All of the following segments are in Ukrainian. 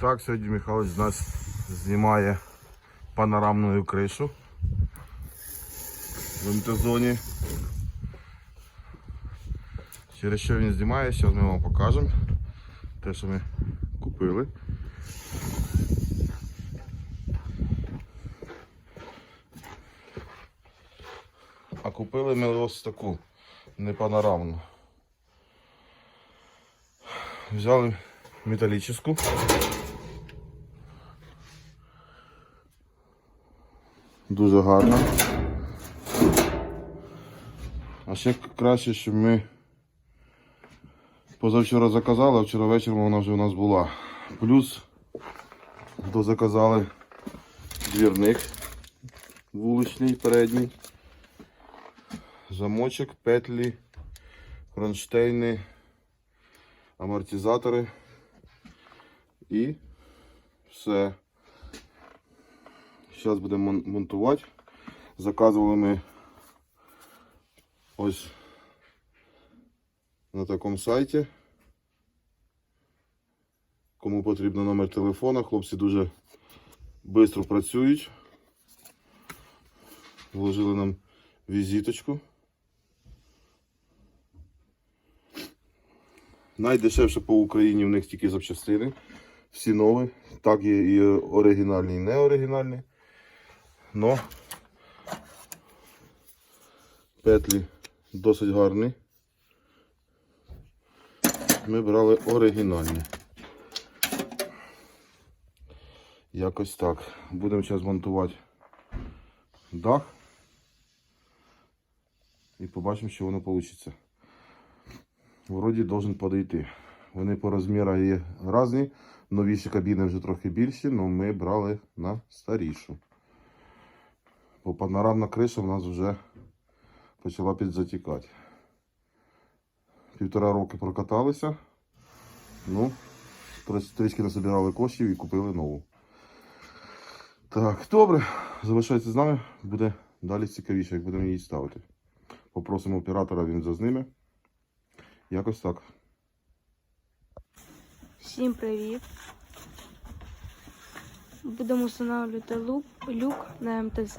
Так, сьогодні Михайлович з нас знімає панорамну кришу в МТ-зоні. Через що він знімає, зараз ми вам покажемо те, що ми купили. А купили ми ось таку, не панорамну. Взяли металлическую. Дуже гарно. А ще краще, щоб ми позавчора заказали, а вчора вечором вона вже у нас була. Плюс дозаказали двірник вуличний передній, замочок, петлі, кронштейни, амортизатори і все. Зараз будемо монтувати. Заказували ми ось на такому сайті. Кому потрібен номер телефона, хлопці дуже швидко працюють. Вложили нам візиточку. Найдешевше по Україні в них тільки запчастини. Всі нові. Так є і оригінальні, і не оригінальні. Но петлі досить гарні. Ми брали оригінальні. Якось так. Будемо зараз монтувати дах. І побачимо, що воно вийде. Вроді должен подойти. Вони по розмірах є різні. Новіші кабіни вже трохи більші, але ми брали на старішу. Бо панорамна криша в нас вже почала підзатікати. Півтора роки прокаталися. Ну, трішки насобирали коштів і купили нову. Так, добре. Залишайтеся з нами, буде далі цікавіше, як будемо її ставити. Попросимо оператора, він зазніме. Якось так. Всім привіт! Будемо встановлювати люк на МТЗ.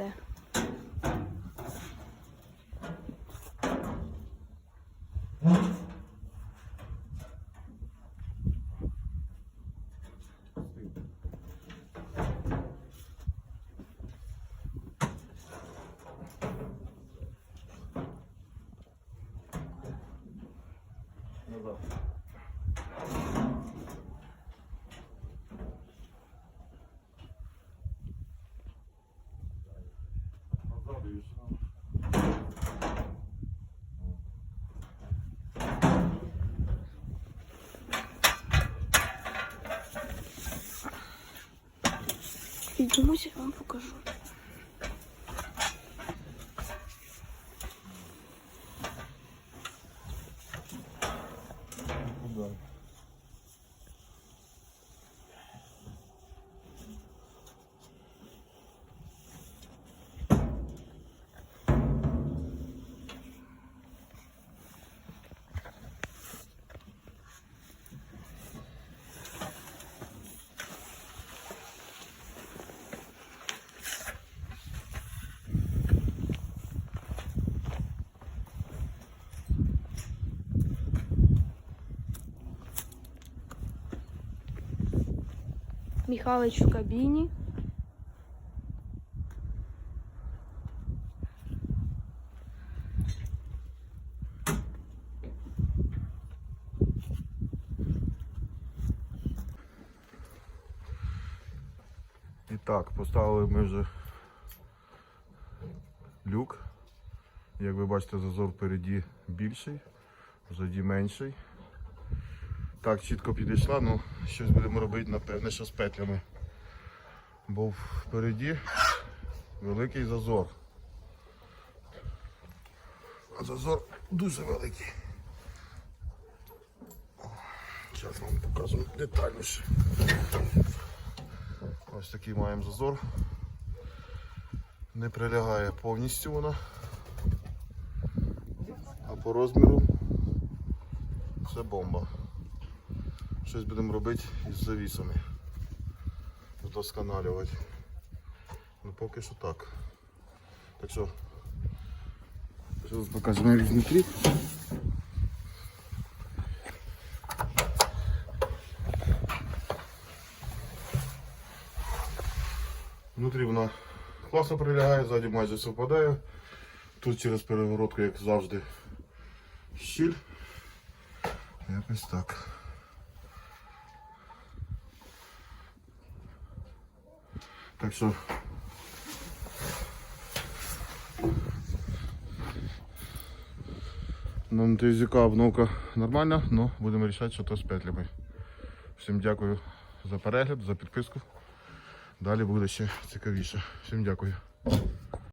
Піднімусь, я вам покажу. Михайлович в кабіні. І так, поставили ми вже люк. Як ви бачите, зазор впереді більший, ззаді менший. Так, чітко підійшла, ну щось будемо робити, напевне, що з петлями. Бо впереді великий зазор. А зазор дуже великий. Зараз вам покажу детальніше. Ось такий маємо зазор. Не прилягає повністю вона. А по розміру це бомба. Щось будемо робити із завісами. вдосконалювати. Ну поки що так. Так що. Зараз покажемо як знутрі. Внутрі вона класно прилягає, ззаді майже совпадає. Тут через перегородку, як завжди, щіль. Якось так. Так що на МТЗК обновка нормальна, але будемо рішати, що то з петлями. Всім дякую за перегляд, за підписку. Далі буде ще цікавіше. Всім дякую.